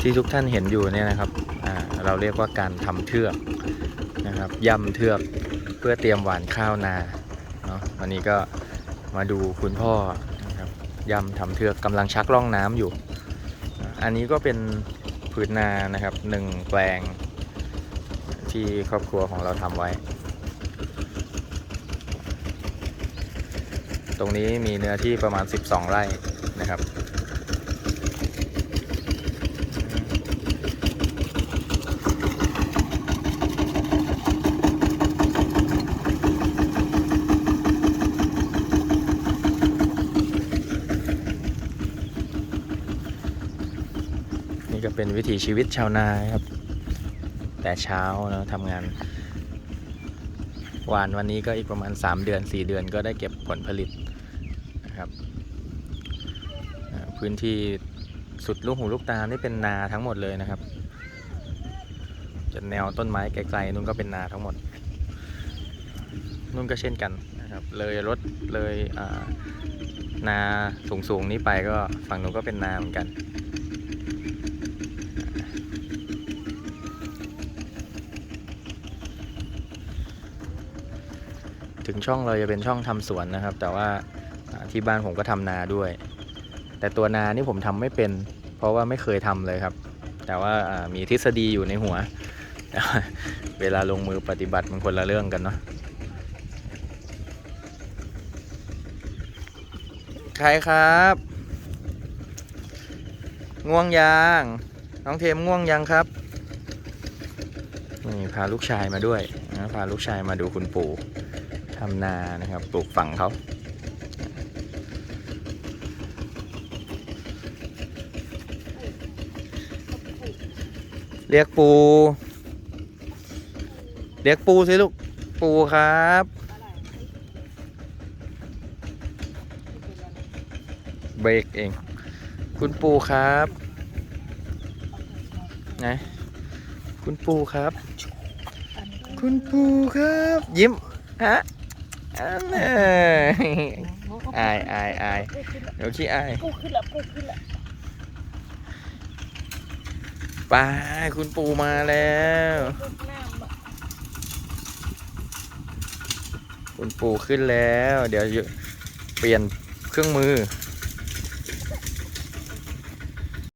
ที่ทุกท่านเห็นอยู่เนี่ยนะครับเราเรียกว่าการทำเทือกนะครับย่ำเทือกเพื่อเตรียมหวานข้าวนาเนาะวันนี้ก็มาดูคุณพ่อนะครับย่ำทำเทือกกำลังชักล่องน้ำอยู่ อันนี้ก็เป็นผืนนานะครับหนึ่งแปลงที่ครอบครัวของเราทำไว้ ตรงนี้มีเนื้อที่ประมาณ 12 ไร่นะครับ นี่ก็เป็นวิถีชีวิตชาวนาครับ แต่เช้านะทำงานหวานวันนี้ก็อีกประมาณ 3 เดือน 4 เดือนก็ได้เก็บผลผลิตนะครับพื้นที่สุดลูกหูลูกตานี่เป็นนาทั้งหมดเลยนะครับจะแนวต้นไม้ไกลๆนู่นก็เป็นนาทั้งหมดนู่นก็เช่นกันนะครับ เลยรถเลยนาสูงๆนี้ไปก็ฝั่งนู้นก็เป็นนาเหมือนกัน ถึงช่องเราจะเป็นช่องทำสวนนะครับ แต่ว่าที่บ้านผมก็ทำนาด้วย แต่ตัวนานี่ผมทำไม่เป็น เพราะว่าไม่เคยทำเลยครับ แต่ว่ามีทฤษฎีอยู่ในหัวแต่เวลาลงมือปฏิบัติมันคนละเรื่องกันเนาะใครครับ ง่วงยังน้องเทมง่วงยังครับนี่พาลูกชายมาด้วยนะพาลูกชายมาดูคุณปู่ ทำนานะครับ ปลูกฝังเขาเรียกปู เรียกปูสิลูก ปูครับ เบรกเอง คุณปูครับไงคุณปูครับ คุณปูครับ ยิ้ม ฮะ อันน่ะอายอายอายเดี๋ยวขี้อายปูขึ้นละปูขึ้นละไปคุณปูมาแล้วน้ำอะคุณปูขึ้นแล้ว เดี๋ยวเปลี่ยนเครื่องมือ